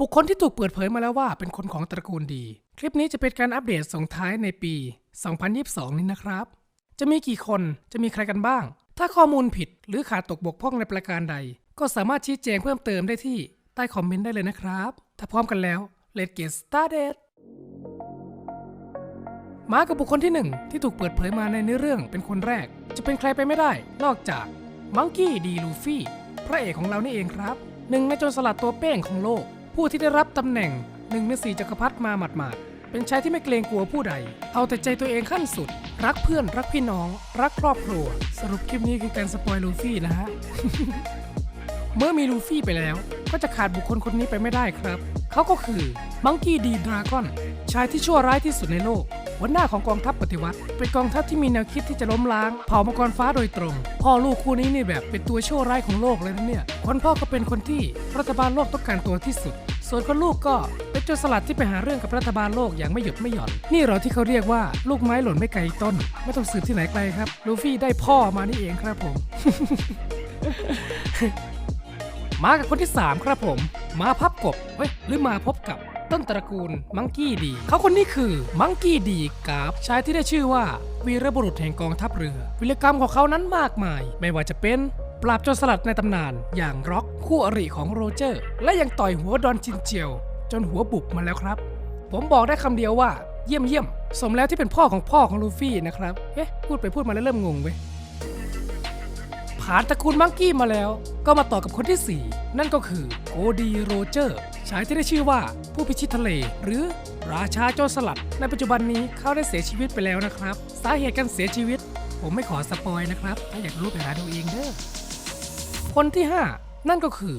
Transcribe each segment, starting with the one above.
บุคคลที่ถูกเปิดเผยมาแล้วว่าเป็นคนของตระกูลดี คลิปนี้จะเป็นการอัปเดตส่งท้ายในปี 2022 นี้นะครับ จะมีกี่คนจะมีใครกันบ้าง ถ้าข้อมูลผิดหรือขาดตกบกพร่องในประการใด ก็สามารถชี้แจงเพิ่มเติมได้ที่ใต้คอมเมนต์ได้เลยนะครับ ถ้าพร้อมกันแล้ว let's get started มากับบุคคลที่หนึ่งที่ถูกเปิดเผยมาในเนื้อเรื่องเป็นคนแรก จะเป็นใครไปไม่ได้ นอกจากมังกี้ดีลูฟี่พระเอกของเรานี่เองครับหนึ่งในโจรสลัดตัวเป้งของโลก ผู้ที่ได้รับตำแหน่งหนึ่งในสี่จักรพรรดิมาหมาดๆ เป็นชายที่ไม่เกรงกลัวผู้ใด เอาแต่ใจตัวเองขั้นสุด รักเพื่อนรักพี่น้อง รักครอบครัว สรุปคลิปนี้คือการสปอยลูฟี่นะฮะ เมื่อมีลูฟี่ไปแล้ว ก็จะขาดบุคคลคนนี้ไปไม่ได้ครับ เขาก็คือมังกี้ดีดราก้อนชายที่ชั่วร้ายที่สุดในโลกหัวหน้าของกองทัพปฏิวัติ เป็นกองทัพที่มีแนวคิดที่จะล้มล้าง เผ่ามังกรฟ้าโดยตรง พ่อลูกคู่นี้นี่แบบเป็นตัวชั่วร้ายของโลกเลยนะเนี่ยคนพ่อก็เป็นคนที่รัฐบาลโลกต้องการตัวที่สุด ส่วนคนลูกก็เป็นโจรสลัดที่ไปหาเรื่องกับรัฐบาลโลกอย่างไม่หยุดไม่หย่อน นี่เหราที่เขาเรียกว่าลูกไม้หล่นไม่ไกลต้น ไม่ต้องสืบที่ไหนไกลครับ ลูฟี่ได้พ่อมานี่เองครับผม มากับคนที่ 3 ครับผม มาพับกบเฮ้ยหรือมาพบกับต้นตระกูลมังกี้ดี เขาคนนี้คือมังกี้ดีกาฟชายที่ได้ชื่อว่าวีรบุรุษแห่งกองทัพเรือ วิรกรรมของเขานั้นมากมาย ไม่ว่าจะเป็น ปราบโจรสลัดในตำนานอย่างร็อกคู่อริของโรเจอร์ และยังต่อยหัวดอนจินเจียว จนหัวบุบมาแล้วครับ ผมบอกได้คำเดียวว่าเยี่ยมเยี่ยมสมแล้วที่เป็นพ่อของพ่อของลูฟี่นะครับเอ๊ะพูดไปพูดมาแล้วเริ่มงงเว้ยผ่านตระกูลมังกี้มาแล้ว ก็มาต่อกับคนที่ 4 นั่นก็คือโกดีโรเจอร์ชายที่ได้ชื่อว่าผู้พิชิตทะเล หรือราชาโจรสลัด ในปัจจุบันนี้เขาได้เสียชีวิตไปแล้วนะครับ สาเหตุการเสียชีวิต ผมไม่ขอสปอยนะครับ ถ้าอยากรู้ไปหาดูเองเด้อ คนที่ 5 นั่นก็คือ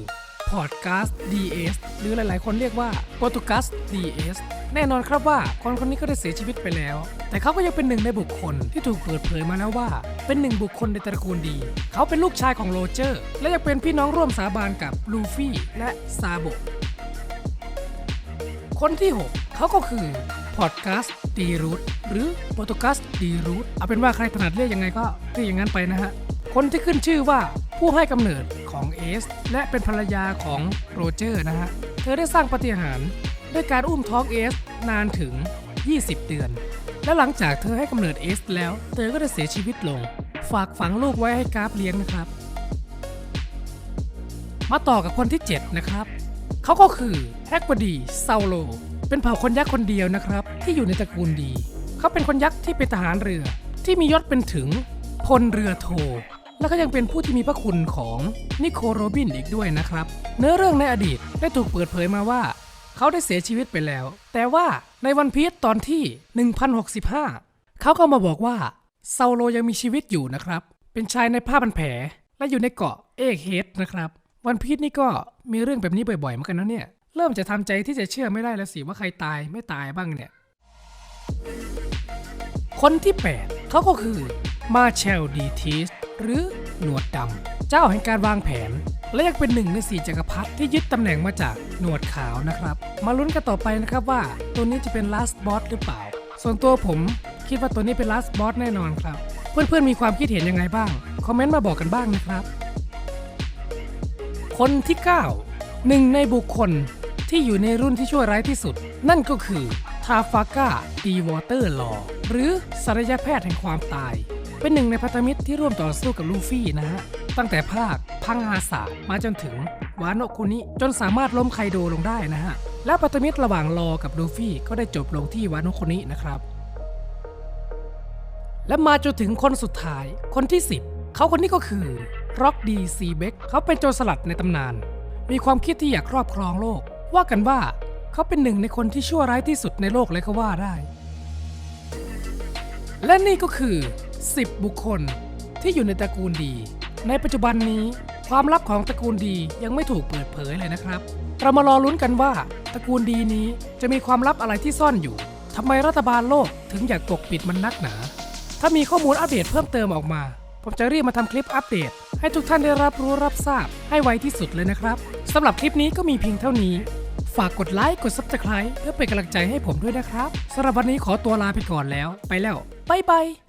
พอดค a ส DS หรือหลายๆ คนเรียกว่าโปรตุกัส DS แน่นอนครับว่าคนคนนี้ก็ได้เสียชีวิตไปแล้ว แต่เขาก็ยังเป็นหนึ่งในบุคคลที่ถูกเปิดเผยมาแล้วว่า เป็นหนึ่งบุคคลในตระกูลดี เขาเป็นลูกชายของโรเจอร์ และยังเป็นพี่น้องร่วมสาบานกับลูฟี่และซาโบคนที่ 6 เขาก็คือพอดแค a สดีรูทหรือโปรตุกัสดีรูทเอาเป็นว่าใครถนัดเรียกยังไงก็เรียกอย่างนั้นไปนะฮะ คนที่ขึ้นชื่อว่า ผู้ให้กำเนิดของเอส และเป็นภรรยาของโรเจอร์นะฮะ เธอได้สร้างปฏิหารด้วยการอุ้มท้องเอสนานถึง 20 เดือน และหลังจากเธอให้กำเนิดเอสแล้ว เธอก็ได้เสียชีวิตลง ฝากฝังลูกไว้ให้กราฟเลี้ยงนะครับ มาต่อกับคนที่ 7 นะครับ เขาก็คือแฮกบดีเซาโล เป็นเผ่าคนยักษ์คนเดียวนะครับ ที่อยู่ในตระกูลดี เขาเป็นคนยักษ์ที่เป็นทหารเรือ ที่มียศเป็นถึงพลเรือโท และก็ยังเป็นผู้ที่มีพระคุณของนิโคโรบินอีกด้วยนะครับ เนื้อเรื่องในอดีตได้ถูกเปิดเผยมาว่า เขาได้เสียชีวิตไปแล้ว แต่ว่าในวันพีชตอนที่ 1065 เขาก็มาบอกว่าเซาโลยังมีชีวิตอยู่นะครับ เป็นชายในผ้าพันแผลและอยู่ในเกาะเอกเฮดนะครับ วันพีชนี่ก็มีเรื่องแบบนี้บ่อยๆเหมือนกันนะเนี่ย เริ่มจะทำใจที่จะเชื่อไม่ได้แล้วสิว่าใครตายไม่ตายบ้างเนี่ย คนที่ 8เขาก็คือมาเชลดีทีส หรือหนวดดำ เจ้าแห่งการวางแผน และยังเป็นหนึ่งในสี่จักรพรรดิที่ยึดตำแหน่งมาจากหนวดขาวนะครับ มาลุ้นกันต่อไปนะครับว่า ตัวนี้จะเป็น last boss หรือเปล่า ส่วนตัวผมคิดว่าตัวนี้เป็น last boss แน่นอนครับ เพื่อนๆมีความคิดเห็นยังไงบ้าง คอมเมนต์มาบอกกันบ้างนะครับ คนที่ 9 หนึ่งในบุคคลที่อยู่ในรุ่นที่ชั่วร้ายที่สุด นั่นก็คือทาฟาก้าดีวอเตอร์ลอหรือศัลยแพทย์แห่งความตาย เป็นหนึ่งในพันธมิตรที่ร่วมต่อสู้กับลูฟี่นะฮะ ตั้งแต่ภาคพังอาสามาจนถึงวานโนคุนิจนสามารถล้มไคโดลงได้นะฮะ และพันธมิตรระหว่างลอกับลูฟี่ก็ได้จบลงที่วานโนคุนินะครับ และมาจนถึงคนสุดท้ายคนที่ 10 เขาคนนี้ก็คือร็อกดีซีเบกเขาเป็นโจรสลัดในตำนาน มีความคิดที่อยากครอบครองโลก ว่ากันว่าเขาเป็นหนึ่งในคนที่ชั่วร้ายที่สุดในโลกเลยก็ว่าได้ และนี่ก็คือ 10 บุคคลที่อยู่ในตระกูลดี ในปัจจุบันนี้ความลับของตระกูลดียังไม่ถูกเปิดเผยเลยนะครับ เรามารอลุ้นกันว่าตระกูลดีนี้จะมีความลับอะไรที่ซ่อนอยู่ทำไมรัฐบาลโลกถึงอยากปกปิดมันนักหนา ถ้ามีข้อมูลอัปเดตเพิ่มเติมออกมา ผมจะรีบมาทำคลิปอัปเดต ให้ทุกท่านได้รับรู้รับทราบให้ไวที่สุดเลยนะครับสำหรับคลิปนี้ก็มีเพียงเท่านี้ ฝากกดไลค์กด Subscribe เพื่อเป็นกำลังใจให้ผมด้วยนะครับสำหรับวันนี้ขอตัวลาไปก่อนแล้ว ไปแล้วบ๊ายบาย